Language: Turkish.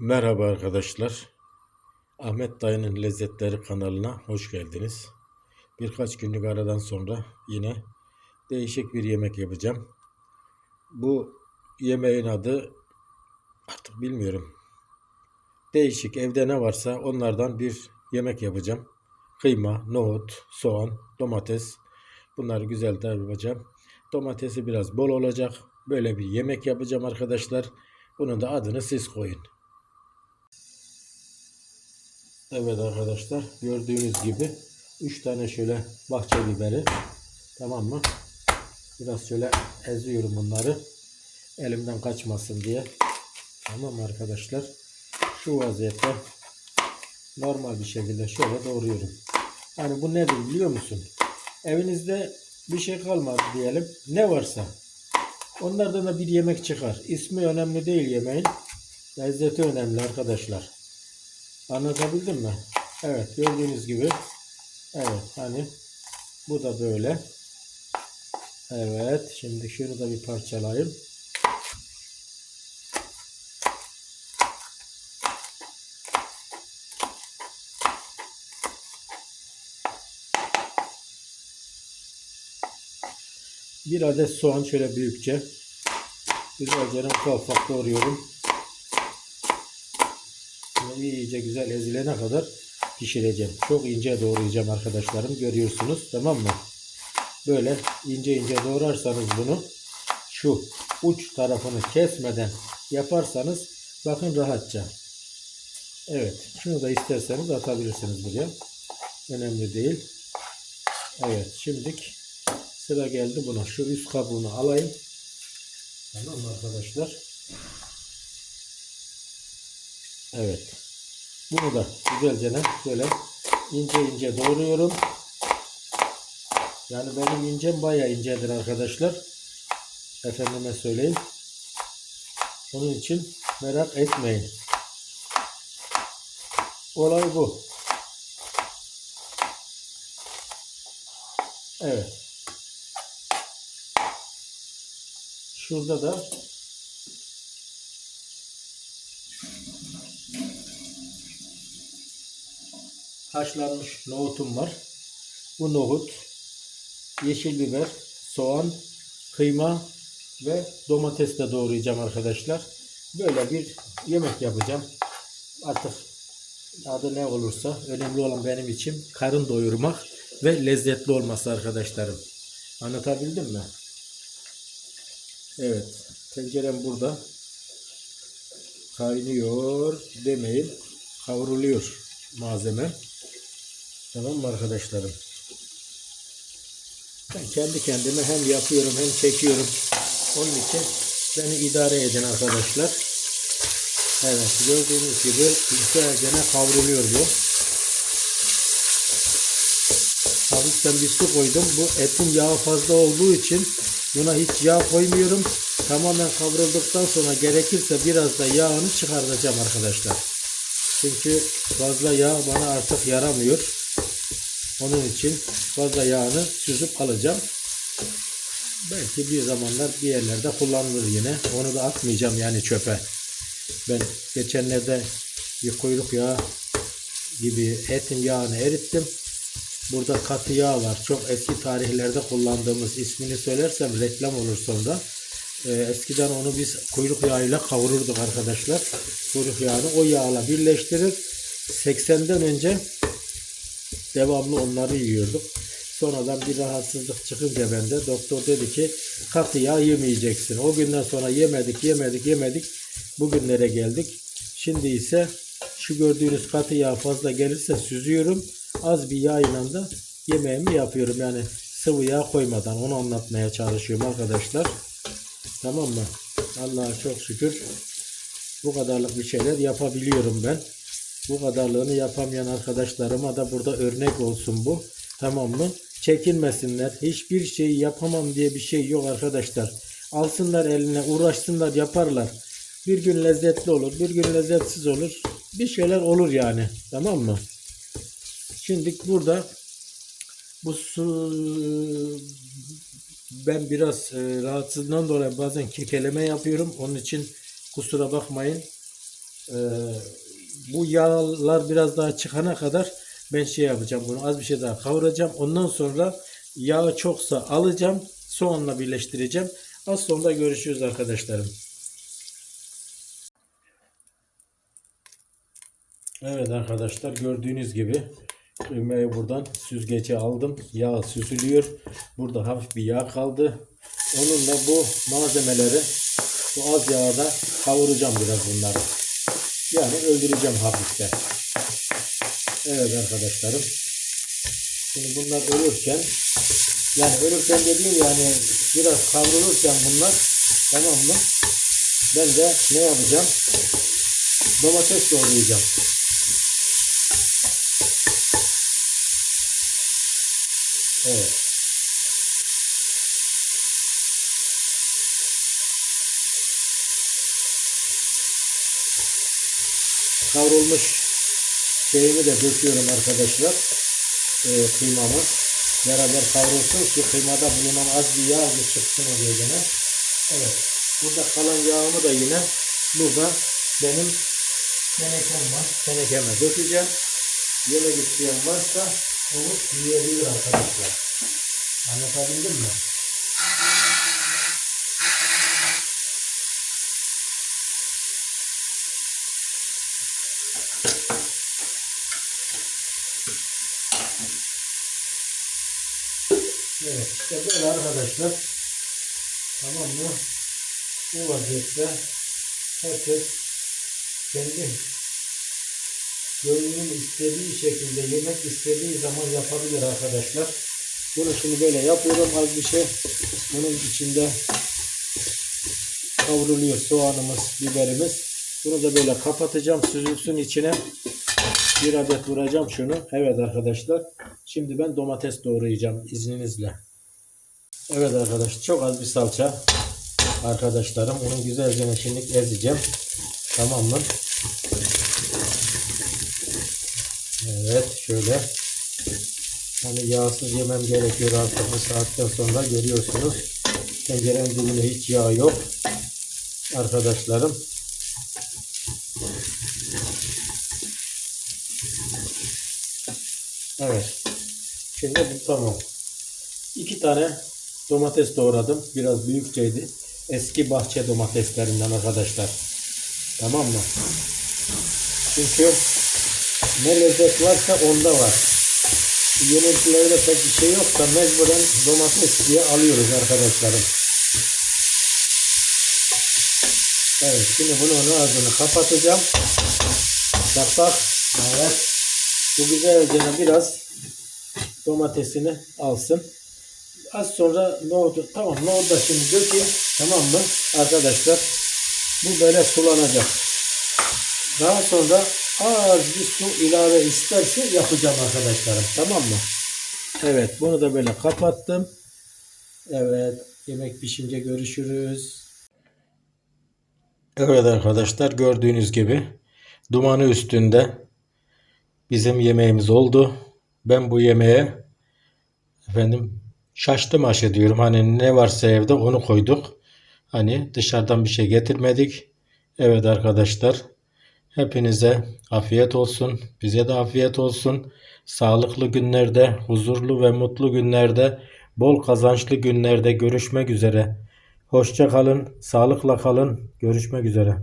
Merhaba arkadaşlar. Ahmet Dayı'nın Lezzetleri kanalına hoş geldiniz. Birkaç günlük aradan sonra yine değişik bir yemek yapacağım. Bu yemeğin adı artık bilmiyorum. Değişik evde ne varsa onlardan bir yemek yapacağım. Kıyma, nohut, soğan, domates bunları güzel yapacağım. Domatesi biraz bol olacak. Böyle bir yemek yapacağım arkadaşlar. Bunun da adını siz koyun. Evet arkadaşlar gördüğünüz gibi 3 tane şöyle bahçe biberi tamam mı? Biraz şöyle eziyorum bunları elimden kaçmasın diye. Tamam arkadaşlar? Şu vaziyette normal bir şekilde şöyle doğruyorum. Yani bu nedir biliyor musun? Evinizde bir şey kalmadı diyelim. Ne varsa onlardan da bir yemek çıkar. İsmi önemli değil yemeğin. Lezzeti önemli arkadaşlar. Anlatabildim mi? Evet gördüğünüz gibi. Evet hani bu da böyle. Evet şimdi şunu da bir parçalayayım. Bir adet soğan şöyle büyükçe. Güzelce ufak ufak doğruyorum. İyice güzel ezilene kadar pişireceğim. Çok ince doğrayacağım arkadaşlarım. Görüyorsunuz tamam mı? Böyle ince ince doğrarsanız bunu şu uç tarafını kesmeden yaparsanız bakın rahatça. Evet. Şunu da isterseniz atabilirsiniz buraya. Önemli değil. Evet. Şimdilik sıra geldi buna. Şu üst kabuğunu alayım. Tamam arkadaşlar? Evet. Bunu da güzelce böyle ince ince doğruyorum. Yani benim incem bayağı incedir arkadaşlar. Efendime söyleyeyim. Onun için merak etmeyin. Olay bu. Evet. Şurada da haşlanmış nohutum var. Bu nohut, yeşil biber, soğan, kıyma ve domates de doğrayacağım arkadaşlar. Böyle bir yemek yapacağım. Artık adı ne olursa önemli olan benim için karın doyurmak ve lezzetli olması arkadaşlarım. Anlatabildim mi? Evet. Tencerem burada. Kaynıyor demeyin. Kavruluyor malzeme. Tamam mı arkadaşlarım? Ben kendi kendime hem yapıyorum hem çekiyorum. Onun için beni idare edin arkadaşlar. Evet gördüğünüz gibi güzelce kavruluyor bu. Hafiften bir su koydum. Bu etin yağı fazla olduğu için buna hiç yağ koymuyorum. Tamamen kavrulduktan sonra gerekirse biraz da yağını çıkartacağım arkadaşlar. Çünkü fazla yağ bana artık yaramıyor. Onun için fazla yağını süzüp alacağım. Belki bir zamanlar bir yerlerde kullanılır yine. Onu da atmayacağım yani çöpe. Ben geçenlerde bir kuyruk yağı gibi etin yağını erittim. Burada katı yağ var. Çok eski tarihlerde kullandığımız ismini söylersem reklam olur sonra. Ee, eskiden onu biz kuyruk yağıyla kavururduk arkadaşlar. Kuyruk yağını o yağla birleştirir. 80'den önce devamlı onları yiyorduk. Sonradan bir rahatsızlık çıkınca bende doktor dedi ki katı yağ yemeyeceksin. O günden sonra yemedik yemedik yemedik. Bugünlere geldik. Şimdi ise şu gördüğünüz katı yağ fazla gelirse süzüyorum. Az bir yağ ile de yemeğimi yapıyorum. Yani sıvı yağ koymadan onu anlatmaya çalışıyorum arkadaşlar. Tamam mı? Allah'a çok şükür bu kadarlık bir şeyler yapabiliyorum ben. Bu kadarlığını yapamayan arkadaşlarıma da burada örnek olsun bu. Tamam mı? Çekinmesinler. Hiçbir şeyi yapamam diye bir şey yok arkadaşlar. Alsınlar eline uğraşsınlar yaparlar. Bir gün lezzetli olur, bir gün lezzetsiz olur. Bir şeyler olur yani. Tamam mı? Şimdi burada bu su ben biraz e, rahatsızlığından dolayı bazen kekeleme yapıyorum. Onun için kusura bakmayın. Ee, bu yağlar biraz daha çıkana kadar ben şey yapacağım. Bunu az bir şey daha kavuracağım. Ondan sonra yağı çoksa alacağım. Soğanla birleştireceğim. Az sonra görüşürüz arkadaşlarım. Evet arkadaşlar gördüğünüz gibi kıymayı buradan süzgece aldım. Yağ süzülüyor. Burada hafif bir yağ kaldı. Onunla bu malzemeleri bu az yağda kavuracağım biraz bunları. Yani öldüreceğim hafiften. Evet arkadaşlarım. Şimdi bunlar ölürken yani ölürken dediğim yani biraz kavrulurken bunlar tamam mı? Ben de ne yapacağım? Domates doğrayacağım. Evet. Kavrulmuş şeyimi de döküyorum arkadaşlar. Ee, kıymamı. Beraber kavrulsun ki kıymada bulunan az bir yağ bir çıksın oraya gene. Evet. Burada kalan yağımı da yine burada benim tenekem var. Tenekeme dökeceğim. Yemek isteyen varsa onu yiyebilir arkadaşlar. Anlatabildim mi? Evet işte böyle arkadaşlar. Tamam mı? Bu vaziyette herkes kendi gönlünün istediği şekilde yemek istediği zaman yapabilir arkadaşlar. Bunu şimdi böyle yapıyorum az bir şey. Bunun içinde kavruluyor soğanımız, biberimiz. Bunu da böyle kapatacağım süzülsün içine. Bir adet vuracağım şunu. Evet arkadaşlar. Şimdi ben domates doğrayacağım izninizle. Evet arkadaşlar çok az bir salça. Arkadaşlarım onu güzelce şimdi ezeceğim. Tamam mı? Evet şöyle. Hani yağsız yemem gerekiyor artık bu saatten sonra görüyorsunuz. Tencerenin dibinde hiç yağ yok. Arkadaşlarım. Evet. Şimdi bu tamam. İki tane domates doğradım. Biraz büyükçeydi. Eski bahçe domateslerinden arkadaşlar. Tamam mı? Çünkü ne lezzet varsa onda var. Yenilgilerde pek bir şey yok da mecburen domates diye alıyoruz arkadaşlarım. Evet şimdi bunun ağzını kapatacağım. Bak. Evet. Bu güzelce biraz domatesini alsın. Az sonra nohudu tamam nohudu da şimdi dökeyim. Tamam mı arkadaşlar? Bu böyle sulanacak. Daha sonra az bir su ilave isterse yapacağım arkadaşlarım. Tamam mı? Evet bunu da böyle kapattım. Evet yemek pişince görüşürüz. Evet arkadaşlar gördüğünüz gibi dumanı üstünde bizim yemeğimiz oldu. Ben bu yemeğe efendim şaştım aşı diyorum. Hani ne varsa evde onu koyduk. Hani dışarıdan bir şey getirmedik. Evet arkadaşlar hepinize afiyet olsun. Bize de afiyet olsun. Sağlıklı günlerde, huzurlu ve mutlu günlerde, bol kazançlı günlerde görüşmek üzere. Hoşça kalın, sağlıkla kalın. Görüşmek üzere.